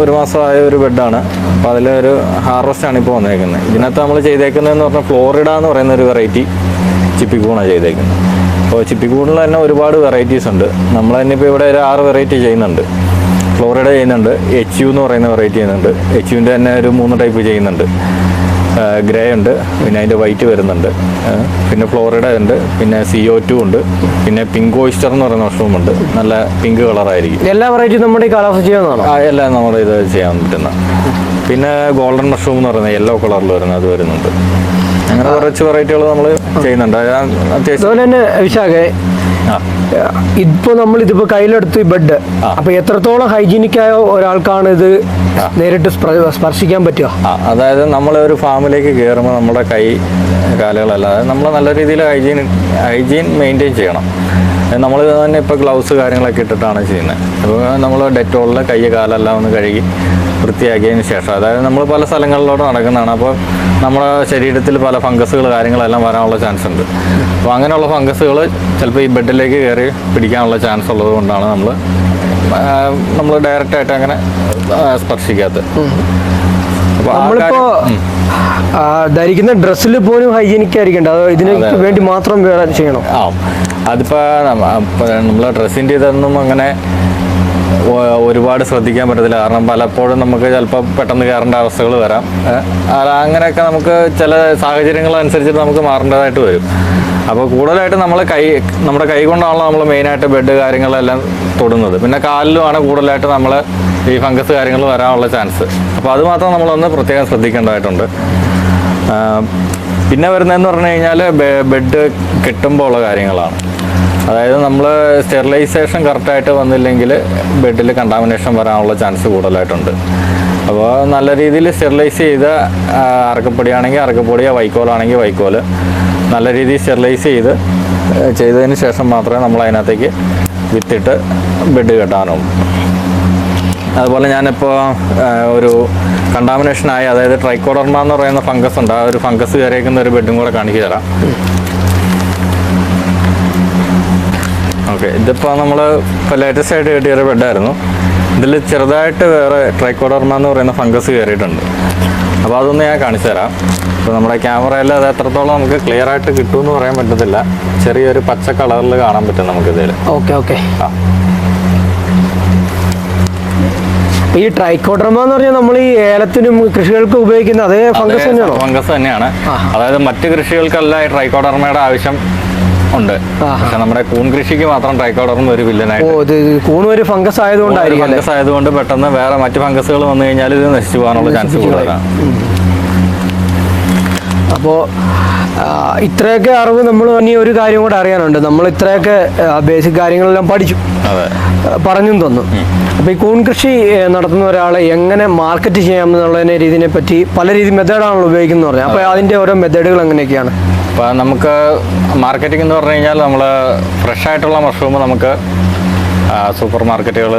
ഒരു മാസമായ ഒരു ബെഡാണ് അപ്പോൾ അതിലൊരു ആണ് ഇപ്പോൾ വന്നേക്കുന്നത്. ഇതിനകത്ത് നമ്മൾ ചെയ്തേക്കുന്നതെന്ന് പറഞ്ഞാൽ ഫ്ലോറിഡ എന്ന് പറയുന്ന ഒരു വെറൈറ്റി ചിപ്പിക്കൂണാണ് ചെയ്തേക്കുന്നത്. അപ്പോൾ ചിപ്പിക്കൂണിൽ തന്നെ ഒരുപാട് വെറൈറ്റീസ് ഉണ്ട്. നമ്മൾ തന്നെ ഇപ്പോൾ ഇവിടെ ഒരു ആറ് വെറൈറ്റി ചെയ്യുന്നുണ്ട്. ഫ്ലോറിഡ ചെയ്യുന്നുണ്ട് എച്ച് യു എന്ന് പറയുന്ന വെറൈറ്റി ചെയ്യുന്നുണ്ട്. എച്ച് യുവിന്റെ തന്നെ ഒരു മൂന്ന് ടൈപ്പ് ചെയ്യുന്നുണ്ട്. ഗ്രേ ഉണ്ട് പിന്നെ അതിന്റെ വൈറ്റ് വരുന്നുണ്ട്. പിന്നെ ഫ്ലോറിഡ ഉണ്ട് പിന്നെ സി ഒ ടു ഉണ്ട് പിന്നെ പിങ്ക് ഓയിസ്റ്റർ എന്ന് പറയുന്ന മഷ്റൂം ഉണ്ട്. നല്ല പിങ്ക് കളറായിരിക്കും എല്ലാ വെറൈറ്റിയും നമ്മുടെ ഈ കാലാവസ്ഥ ചെയ്യാവുന്നതാണോ? എല്ലാം നമ്മുടെ ഇത് ചെയ്യാൻ പറ്റുന്ന. പിന്നെ ഗോൾഡൻ മഷ്റൂം എന്ന് പറയുന്നത് യെല്ലോ കളറിൽ വരുന്നത് അത് വരുന്നുണ്ട്. അങ്ങനെ കുറച്ച് വെറൈറ്റികൾ നമ്മൾ ചെയ്യുന്നുണ്ട്. അതുപോലെ തന്നെ വിശാഖെ ഇപ്പൊ നമ്മൾ ഇതിപ്പോ കയ്യിലെടുത്ത് ബെഡ്. അപ്പൊ എത്രത്തോളം ഹൈജീനിക് ആയ ഒരാൾക്കാണ് ഇത് നേരിട്ട് സ്പർശിക്കാൻ പറ്റുക? അതായത് നമ്മൾ ഒരു ഫാമിലേക്ക് കയറുമ്പോൾ നമ്മുടെ കൈ കാലുകളല്ലാതെ നമ്മൾ നല്ല രീതിയിൽ ഹൈജീൻ ഹൈജീൻ മെയിന്റെയിൻ ചെയ്യണം. നമ്മൾ തന്നെ ഇപ്പോൾ ഗ്ലൗസ് കാര്യങ്ങളൊക്കെ ഇട്ടിട്ടാണ് ചെയ്യുന്നത്. അപ്പോൾ നമ്മൾ ഡെറ്റോളിൽ കൈ കാലെല്ലാം ഒന്ന് കഴുകി വൃത്തിയാക്കിയതിന് ശേഷം അതായത് നമ്മൾ പല സ്ഥലങ്ങളിലോട്ട് നടക്കുന്നതാണ്. അപ്പോൾ നമ്മുടെ ശരീരത്തിൽ പല ഫംഗസുകൾ കാര്യങ്ങളെല്ലാം വരാനുള്ള ചാൻസ് ഉണ്ട് അപ്പോൾ അങ്ങനെയുള്ള ഫംഗസുകൾ ചിലപ്പോൾ ഈ ബെഡിലേക്ക് കയറി പിടിക്കാനുള്ള ചാൻസ് ഉള്ളത് കൊണ്ടാണ് നമ്മൾ നമ്മൾ ഡയറക്റ്റായിട്ട് അങ്ങനെ സ്പർശിക്കാത്തത്. നമ്മളിപ്പോ ധരിക്കുന്ന ഡ്രസ്സിൽ പോലും ഹൈജീനിക് ആയിരിക്കണ്ട അത് ഇതിന്. വേണ്ടി മാത്രം ചെയ്യണം. ആ അതിപ്പോ നമ്മൾ ഡ്രസ്സിന്റെ ഇതൊന്നും അങ്ങനെ ഒരുപാട് ശ്രദ്ധിക്കാൻ പറ്റത്തില്ല. കാരണം പലപ്പോഴും നമുക്ക് ചിലപ്പോൾ പെട്ടെന്ന് കയറേണ്ട അവസ്ഥകൾ വരാം. അങ്ങനെയൊക്കെ നമുക്ക് ചില സാഹചര്യങ്ങൾ അനുസരിച്ചിട്ട് നമുക്ക് മാറേണ്ടതായിട്ട് വരും. അപ്പോൾ കൂടുതലായിട്ട് നമ്മൾ കൈ നമ്മുടെ കൈ കൊണ്ടാണല്ലോ നമ്മൾ മെയിനായിട്ട് ബെഡ് കാര്യങ്ങളെല്ലാം തൊടുന്നത്. പിന്നെ കാലിലുമാണ് കൂടുതലായിട്ട് നമ്മൾ ഈ ഫംഗസ് കാര്യങ്ങൾ വരാനുള്ള ചാൻസ്. അപ്പോൾ അത് മാത്രം നമ്മളൊന്ന് പ്രത്യേകം ശ്രദ്ധിക്കേണ്ടതായിട്ടുണ്ട്. പിന്നെ വരുന്നതെന്ന് പറഞ്ഞു കഴിഞ്ഞാൽ ബെഡ് കെട്ടുമ്പോൾ ഉള്ള കാര്യങ്ങളാണ്. അതായത് നമ്മൾ സ്റ്റെറിലൈസേഷൻ കറക്റ്റായിട്ട് വന്നില്ലെങ്കിൽ ബെഡിൽ കണ്ടാമിനേഷൻ വരാനുള്ള ചാൻസ് കൂടുതലായിട്ടുണ്ട്. അപ്പോൾ നല്ല രീതിയിൽ സ്റ്റെറിലൈസ് ചെയ്ത അറക്കപ്പൊടിയാണെങ്കിൽ അറക്കപ്പൊടിയോ വൈക്കോലാണെങ്കിൽ വൈക്കോൽ. നല്ല രീതിയിൽ സ്റ്റെറിലൈസ് ചെയ്ത് ചെയ്തതിന് ശേഷം മാത്രമേ നമ്മൾ അതിനകത്തേക്ക് വിത്തിട്ട് ബെഡ് കെട്ടാനുള്ളൂ അതുപോലെ ഞാനിപ്പോൾ ഒരു കണ്ടാമിനേഷനായി അതായത് ട്രൈക്കോഡർമ എന്ന് പറയുന്ന ഫംഗസ് ഉണ്ട്. ആ ഒരു ഫംഗസ് കയറിയേക്കുന്ന ഒരു ബെഡും കൂടെ കാണിച്ചു തരാം. ഓക്കെ ഇതിപ്പോൾ നമ്മൾ ഇപ്പോൾ ലേറ്റസ്റ്റ് ആയിട്ട് കിട്ടിയൊരു ബെഡായിരുന്നു ഇതിൽ ചെറുതായിട്ട് വേറെ ട്രൈക്കോഡർമ എന്ന് പറയുന്ന ഫംഗസ് കയറിയിട്ടുണ്ട്. അപ്പോൾ അതൊന്ന് ഞാൻ കാണിച്ചു തരാം. ഇപ്പോൾ നമ്മുടെ ക്യാമറയിൽ അത് എത്രത്തോളം നമുക്ക് ക്ലിയർ ആയിട്ട് കിട്ടുമെന്ന് പറയാൻ പറ്റത്തില്ല. ചെറിയൊരു പച്ച കളറിൽ കാണാൻ പറ്റും നമുക്ക് ഇതിൽ ഓക്കെ ഓക്കെ. ആ. ഈ ട്രൈക്കോഡർമ എന്ന് പറഞ്ഞാൽ നമ്മൾ ഈ ഏലത്തിനും കൃഷികൾക്ക് ഉപയോഗിക്കുന്ന അതേ ഫംഗസ് തന്നെയാണ്? ഫംഗസ് തന്നെയാണ്. അതായത് മറ്റു കൃഷികൾക്കല്ല ഈ ട്രൈക്കോഡർമയുടെ ആവശ്യം. ഉണ്ട്. പക്ഷെ നമ്മുടെ കൂൺ കൃഷിക്ക് മാത്രം ട്രൈക്കോഡർമ ഒരു വില്ലനായിട്ട്. കൂൺ ഒരു ഫംഗസ് ആയതുകൊണ്ടായിരിക്കും ഫംഗസ് ആയതുകൊണ്ട് പെട്ടെന്ന് വേറെ മറ്റു ഫംഗസുകൾ വന്നു കഴിഞ്ഞാൽ ഇത് നശിച്ചു പോകാനുള്ള ചാൻസ് കൂടുതലാണ്. അപ്പോൾ ഇത്രയൊക്കെ അറിവ് നമ്മൾ ഇനി ഒരു കാര്യം കൂടെ അറിയാനുണ്ട്. നമ്മൾ ഇത്രയൊക്കെ ബേസിക് കാര്യങ്ങളെല്ലാം പഠിച്ചു. പറഞ്ഞും തന്നു. അപ്പോൾ ഈ കൂൺ കൃഷി നടത്തുന്ന ഒരാളെ എങ്ങനെ മാർക്കറ്റ് ചെയ്യാം എന്നുള്ളതിനെ രീതിനെ പറ്റി പല രീതി മെത്തേഡാണല്ലോ ഉപയോഗിക്കുന്നത് പറഞ്ഞത്. അപ്പോൾ അതിന്റെ ഓരോ മെത്തേഡുകൾ എങ്ങനെയൊക്കെയാണ്? അപ്പോൾ നമുക്ക് മാർക്കറ്റിംഗ് എന്ന് പറഞ്ഞു കഴിഞ്ഞാൽ നമ്മൾ ഫ്രഷ് ആയിട്ടുള്ള മഷ്റൂം നമുക്ക് സൂപ്പർ മാർക്കറ്റുകൾ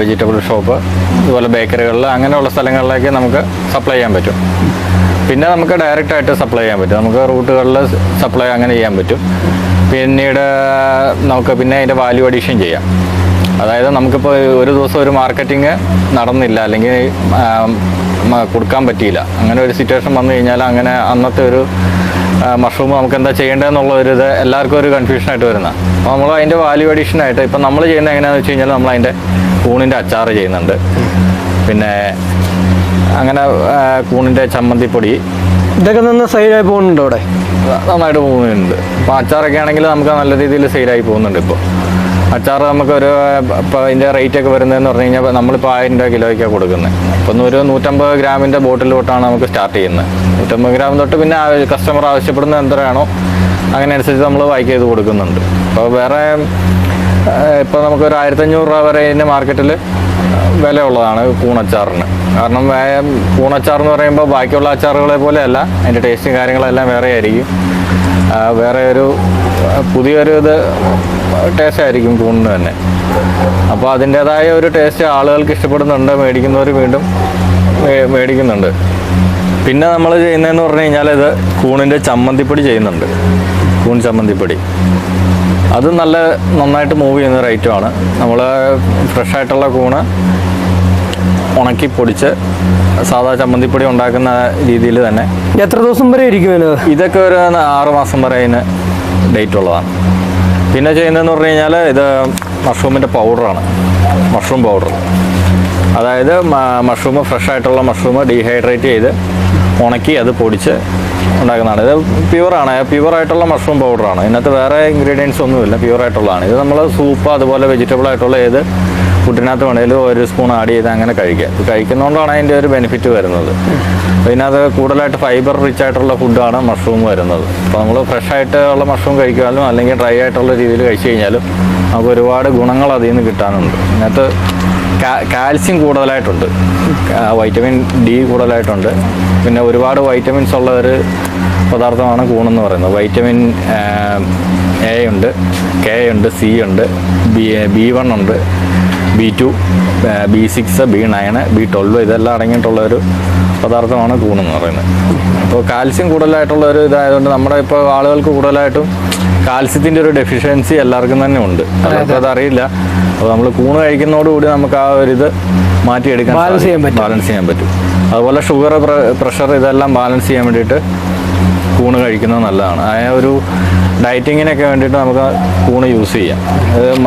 വെജിറ്റബിൾ ഷോപ്പ് അതുപോലെ ബേക്കറികളിൽ അങ്ങനെയുള്ള സ്ഥലങ്ങളിലേക്ക് നമുക്ക് സപ്ലൈ ചെയ്യാൻ പറ്റും. പിന്നെ നമുക്ക് ഡയറക്റ്റ് ആയിട്ട് സപ്ലൈ ചെയ്യാൻ പറ്റും. നമുക്ക് റൂട്ടുകളിൽ സപ്ലൈ അങ്ങനെ ചെയ്യാൻ പറ്റും. പിന്നീട് നമുക്ക് പിന്നെ അതിന്റെ വാല്യൂ അഡീഷൻ ചെയ്യാം. അതായത് നമുക്കിപ്പോൾ ഒരു ദിവസം ഒരു മാർക്കറ്റിംഗ് നടന്നില്ല അല്ലെങ്കിൽ കൊടുക്കാൻ പറ്റിയില്ല. അങ്ങനെ ഒരു സിറ്റുവേഷൻ വന്നു കഴിഞ്ഞാൽ അങ്ങനെ അന്നത്തെ ഒരു മഷ്റൂം നമുക്ക് എന്താ ചെയ്യേണ്ടതെന്നുള്ള ഒരു ഇത് എല്ലാവർക്കും ഒരു കൺഫ്യൂഷനായിട്ട് വരുന്ന. അപ്പോൾ നമ്മൾ അതിന്റെ വാല്യൂ അഡീഷൻ ആയിട്ട് ഇപ്പം നമ്മൾ ചെയ്യുന്നത് എങ്ങനെയാണെന്ന് വെച്ച് കഴിഞ്ഞാൽ നമ്മൾ അതിന്റെ കൂണിന്റെ അച്ചാർ ചെയ്യുന്നുണ്ട്. പിന്നെ അങ്ങനെ കൂണിന്റെ ചമ്മന്തിപ്പൊടി. ഇതൊക്കെ നിന്ന് സൈഡായി പോകുന്നുണ്ടോ അവിടെ? നന്നായിട്ട് പോകുന്നുണ്ട്. ഇപ്പോൾ അച്ചാറൊക്കെ ആണെങ്കിൽ നമുക്ക് നല്ല രീതിയിൽ സെയിലായി പോകുന്നുണ്ട് ഇപ്പോൾ അച്ചാർ നമുക്കൊരു ഇപ്പോൾ അതിന്റെ റേറ്റ് ഒക്കെ വരുന്നതെന്ന് പറഞ്ഞു കഴിഞ്ഞാൽ നമ്മളിപ്പോൾ ആയിരം രൂപ കിലോയ്ക്കാണ് കൊടുക്കുന്നത് ഇപ്പം ഒരു നൂറ്റമ്പത് ഗ്രാമിന്റെ ബോട്ടിൽ തൊട്ടാണ് നമുക്ക് സ്റ്റാർട്ട് ചെയ്യുന്നത്. നൂറ്റമ്പത് ഗ്രാം തൊട്ട് പിന്നെ കസ്റ്റമർ ആവശ്യപ്പെടുന്ന എന്തരാണോ അങ്ങനെ അനുസരിച്ച് നമ്മൾ വൈക്ക് ചെയ്ത് കൊടുക്കുന്നുണ്ട്. അപ്പോൾ വേറെ ഇപ്പോൾ നമുക്കൊരു ആയിരത്തഞ്ഞൂറ് രൂപ വരെ ഇതിന്റെ മാർക്കറ്റിൽ വിലയുള്ളതാണ് കൂണച്ചാറിന് കാരണം കൂണച്ചാർ എന്ന് പറയുമ്പോൾ ബാക്കിയുള്ള അച്ചാറുകളെ പോലെയല്ല. അതിന്റെ ടേസ്റ്റും കാര്യങ്ങളെല്ലാം വേറെ ആയിരിക്കും. വേറെ ഒരു പുതിയൊരു ഇത് ടേസ്റ്റ് ആയിരിക്കും കൂണിന് തന്നെ. അപ്പോൾ അതിന്റേതായ ഒരു ടേസ്റ്റ് ആളുകൾക്ക് ഇഷ്ടപ്പെടുന്നുണ്ട്. മേടിക്കുന്നവർ വീണ്ടും മേടിക്കുന്നുണ്ട്. പിന്നെ നമ്മൾ ചെയ്യുന്നതെന്ന് പറഞ്ഞു കഴിഞ്ഞാൽ ഇത് കൂണിന്റെ ചമ്മന്തിപ്പൊടി ചെയ്യുന്നുണ്ട്. കൂൺ ചമ്മന്തിപ്പൊടി. അത് നല്ല നന്നായിട്ട് മൂവ് ചെയ്യുന്ന ഒരു ഐറ്റമാണ് നമ്മൾ ഫ്രഷായിട്ടുള്ള കൂണ് ഉണക്കി പൊടിച്ച് സാധാ ചമ്മന്തിപ്പൊടി ഉണ്ടാക്കുന്ന രീതിയിൽ തന്നെ. എത്ര ദിവസം വരെ ഇരിക്കുമല്ലോ ഇതൊക്കെ ഒരു ആറ് മാസം വരെ അതിന് ഡേറ്റ് ഉള്ളതാണ്. പിന്നെ ചെയ്യുന്നതെന്ന് പറഞ്ഞു കഴിഞ്ഞാൽ ഇത് മഷ്റൂമിന്റെ പൗഡറാണ് മഷ്റൂം പൗഡർ അതായത് മഷ്റൂം ഫ്രഷ് ആയിട്ടുള്ള മഷ്റൂം ഡീഹൈഡ്രേറ്റ് ചെയ്ത് ഉണക്കി അത് പൊടിച്ച് ഉണ്ടാക്കുന്നതാണ്. ഇത് പ്യുവറാണ് പ്യുവറായിട്ടുള്ള മഷ്റൂം പൗഡറാണ് ഇതിനകത്ത് വേറെ ഇൻഗ്രീഡിയൻസ് ഒന്നുമില്ല. പ്യുവറായിട്ടുള്ളതാണ് ഇത് നമ്മൾ സൂപ്പ് അതുപോലെ വെജിറ്റബിൾ ആയിട്ടുള്ള ഏത് ഫുഡിനകത്ത് വേണമെങ്കിലും ഒരു സ്പൂൺ ആഡ് ചെയ്ത് അങ്ങനെ കഴിക്കുക. കഴിക്കുന്നതുകൊണ്ടാണ് അതിന്റെ ഒരു ബെനിഫിറ്റ് വരുന്നത്. അതിനകത്ത് കൂടുതലായിട്ട് ഫൈബർ റിച്ച് ആയിട്ടുള്ള ഫുഡാണ് മഷ്റൂം വരുന്നത്. അപ്പോൾ നമ്മൾ ഫ്രഷ് ആയിട്ടുള്ള മഷ്റൂം കഴിക്കാനും അല്ലെങ്കിൽ ഡ്രൈ ആയിട്ടുള്ള രീതിയിൽ കഴിച്ചു കഴിഞ്ഞാലും നമുക്ക് ഒരുപാട് ഗുണങ്ങൾ അതിൽ നിന്ന് കിട്ടാനുണ്ട്. ഇതിനകത്ത് കാൽസ്യം കൂടുതലായിട്ടുണ്ട്. വൈറ്റമിൻ ഡി കൂടുതലായിട്ടുണ്ട്. പിന്നെ ഒരുപാട് വൈറ്റമിൻസ് ഉള്ള ഒരു പദാർത്ഥമാണ് കൂണെന്ന് പറയുന്നത്. വൈറ്റമിൻ എ ഉണ്ട് കെ ഉണ്ട് സി ഉണ്ട് ബി ബി വൺ ഉണ്ട്. B two B six B nine B twelve ഇതെല്ലാം അടങ്ങിയിട്ടുള്ള ഒരു പദാർത്ഥമാണ് കൂണെന്ന് പറയുന്നത്. അപ്പോൾ കാൽസ്യം കൂടുതലായിട്ടുള്ള ഒരു ഇതായതുകൊണ്ട് നമ്മുടെ ഇപ്പോൾ ആളുകൾക്ക് കൂടുതലായിട്ടും കാൽസ്യത്തിന്റെ ഒരു ഡെഫിഷ്യൻസി എല്ലാവർക്കും തന്നെ ഉണ്ട്. അത് അറിയില്ല. അപ്പോൾ നമ്മൾ കൂണ് കഴിക്കുന്നതോടുകൂടി നമുക്ക് ആ ഒരു ഇത് മാറ്റിയെടുക്കാൻ ബാലൻസ് ചെയ്യാൻ പറ്റും. ബാലൻസ് ചെയ്യാൻ പറ്റും. അതുപോലെ ഷുഗർ പ്രഷർ ഇതെല്ലാം ബാലൻസ് ചെയ്യാൻ വേണ്ടിയിട്ട് കൂണ് കഴിക്കുന്നത് നല്ലതാണ്. ആ ഒരു ഡയറ്റിങ്ങിനൊക്കെ വേണ്ടിയിട്ട് നമുക്ക് കൂണ് യൂസ് ചെയ്യാം.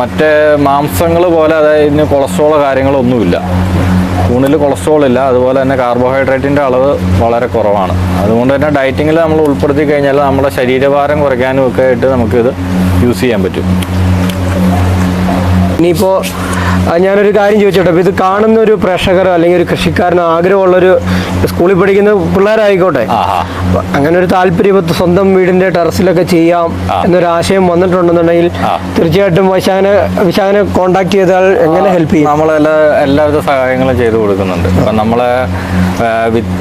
മറ്റേ മാംസങ്ങൾ പോലെ അതായത് ഇതിന് കൊളസ്ട്രോളോ കാര്യങ്ങളോ ഒന്നുമില്ല കൂണിൽ കൊളസ്ട്രോൾ ഇല്ല. അതുപോലെ തന്നെ കാർബോഹൈഡ്രേറ്റിന്റെ അളവ് വളരെ കുറവാണ്. അതുകൊണ്ട് തന്നെ ഡയറ്റിങ്ങിൽ നമ്മൾ ഉൾപ്പെടുത്തി കഴിഞ്ഞാൽ നമ്മുടെ ശരീരഭാരം കുറയ്ക്കാനും ഒക്കെ ആയിട്ട് നമുക്കിത് യൂസ് ചെയ്യാൻ പറ്റും. ഇനിയിപ്പോൾ ഞാനൊരു കാര്യം ചോദിച്ചോട്ടെ. ഇത് കാണുന്ന ഒരു പ്രേക്ഷകരോ അല്ലെങ്കിൽ ഒരു കൃഷിക്കാരനോ ആഗ്രഹമുള്ളൊരു സ്കൂളിൽ പഠിക്കുന്ന പിള്ളേരായിക്കോട്ടെ. അങ്ങനെ ഒരു താല്പര്യം സ്വന്തം വീടിന്റെ ടെറസിലൊക്കെ ചെയ്യാം എന്നൊരു ആശയം വന്നിട്ടുണ്ടെന്നുണ്ടെങ്കിൽ. തീർച്ചയായിട്ടും വിശാഖനെ വിശാഖനെ കോണ്ടാക്ട് ചെയ്താൽ എങ്ങനെ ഹെൽപ്പ് ചെയ്യും? നമ്മൾ എല്ലാ എല്ലാവിധ സഹായങ്ങളും ചെയ്തു കൊടുക്കുന്നുണ്ട്. അപ്പം നമ്മൾ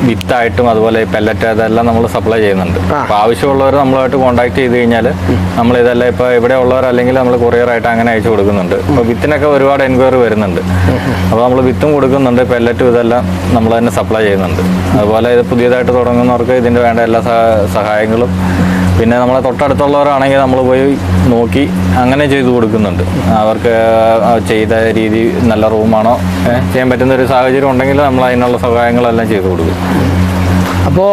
വിത്തായിട്ടും അതുപോലെ പെല്ലറ്റ് അതെല്ലാം നമ്മൾ സപ്ലൈ ചെയ്യുന്നുണ്ട്. അപ്പോൾ ആവശ്യമുള്ളവർ നമ്മളായിട്ട് കോണ്ടാക്ട് ചെയ്ത് കഴിഞ്ഞാൽ നമ്മൾ ഇതെല്ലാം ഇപ്പോൾ ഇവിടെ ഉള്ളവർ അല്ലെങ്കിൽ നമ്മൾ കൊറിയറായിട്ട് അങ്ങനെ അയച്ചു കൊടുക്കുന്നുണ്ട്. അപ്പോൾ വിത്തിനൊക്കെ ഒരുപാട് എൻക്വയറി വരുന്നുണ്ട്. അപ്പോൾ നമ്മൾ വിത്തും കൊടുക്കുന്നുണ്ട് പെല്ലറ്റും ഇതെല്ലാം നമ്മൾ തന്നെ സപ്ലൈ ചെയ്യുന്നുണ്ട്. അതുപോലെ ഇത് പുതിയതായിട്ട് തുടങ്ങുന്നവർക്ക് ഇതിന്റെ വേണ്ട എല്ലാ സഹായങ്ങളും പിന്നെ നമ്മളെ തൊട്ടടുത്തുള്ളവരാണെങ്കിൽ നമ്മൾ പോയി നോക്കി അങ്ങനെ ചെയ്തു കൊടുക്കുന്നുണ്ട്. അവർക്ക് ചെയ്ത രീതി നല്ല റൂമാണോ ചെയ്യാൻ പറ്റുന്ന ഒരു സാഹചര്യം ഉണ്ടെങ്കിൽ നമ്മൾ അതിനുള്ള സഹായങ്ങളെല്ലാം ചെയ്തു കൊടുക്കും. അപ്പോൾ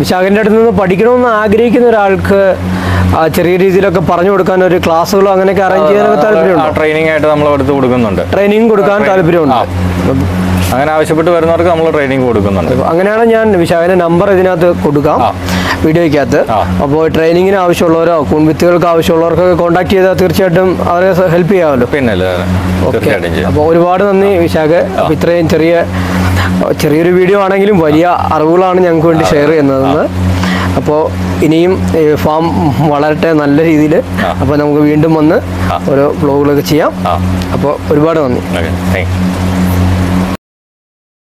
വിശാഖിന്റെ അടുത്ത് നിന്ന് പഠിക്കണമെന്ന് ആഗ്രഹിക്കുന്ന ഒരാൾക്ക് ചെറിയ രീതിയിലൊക്കെ പറഞ്ഞു കൊടുക്കാൻ ഒരു ക്ലാസ്സുകളോ അങ്ങനെയൊക്കെ അറേഞ്ച് ചെയ്യാനൊക്കെ താല്പര്യമുണ്ട്? ട്രെയിനിങ് ആയിട്ട് നമ്മൾ എടുത്ത് കൊടുക്കുന്നുണ്ട്. ട്രെയിനിങ് കൊടുക്കാൻ താല്പര്യമുണ്ട്. അങ്ങനെ ആവശ്യപ്പെട്ട് വരുന്നവർക്ക് നമ്മൾ ട്രെയിനിങ് കൊടുക്കുന്നുണ്ട്. അങ്ങനെയാണ് ഞാൻ വിശാഖിന്റെ നമ്പർ ഇതിനകത്ത് കൊടുക്കാം. വീഡിയോയ്ക്കകത്ത്. അപ്പോൾ ട്രെയിനിങ്ങിന് ആവശ്യമുള്ളവരോ കുൺവിത്തുകൾക്ക് ആവശ്യമുള്ളവർക്കൊക്കെ കോൺടാക്ട് ചെയ്താൽ തീർച്ചയായിട്ടും അവരെ ഹെൽപ്പ് ചെയ്യാമല്ലോ. പിന്നെ അപ്പോൾ ഒരുപാട് നന്ദി വിശാഖ്. ഇത്രയും ചെറിയ ചെറിയൊരു വീഡിയോ ആണെങ്കിലും വലിയ അറിവുകളാണ് ഞങ്ങൾക്ക് വേണ്ടി ഷെയർ ചെയ്യുന്നതെന്ന്. അപ്പോൾ ഇനിയും ഫാം വളരട്ടെ നല്ല രീതിയിൽ. അപ്പൊ അപ്പോൾ നമുക്ക് വീണ്ടും വന്ന്. ഓരോ വ്ളോഗുകളൊക്കെ ചെയ്യാം. അപ്പോൾ ഒരുപാട് നന്ദി. Okay thank you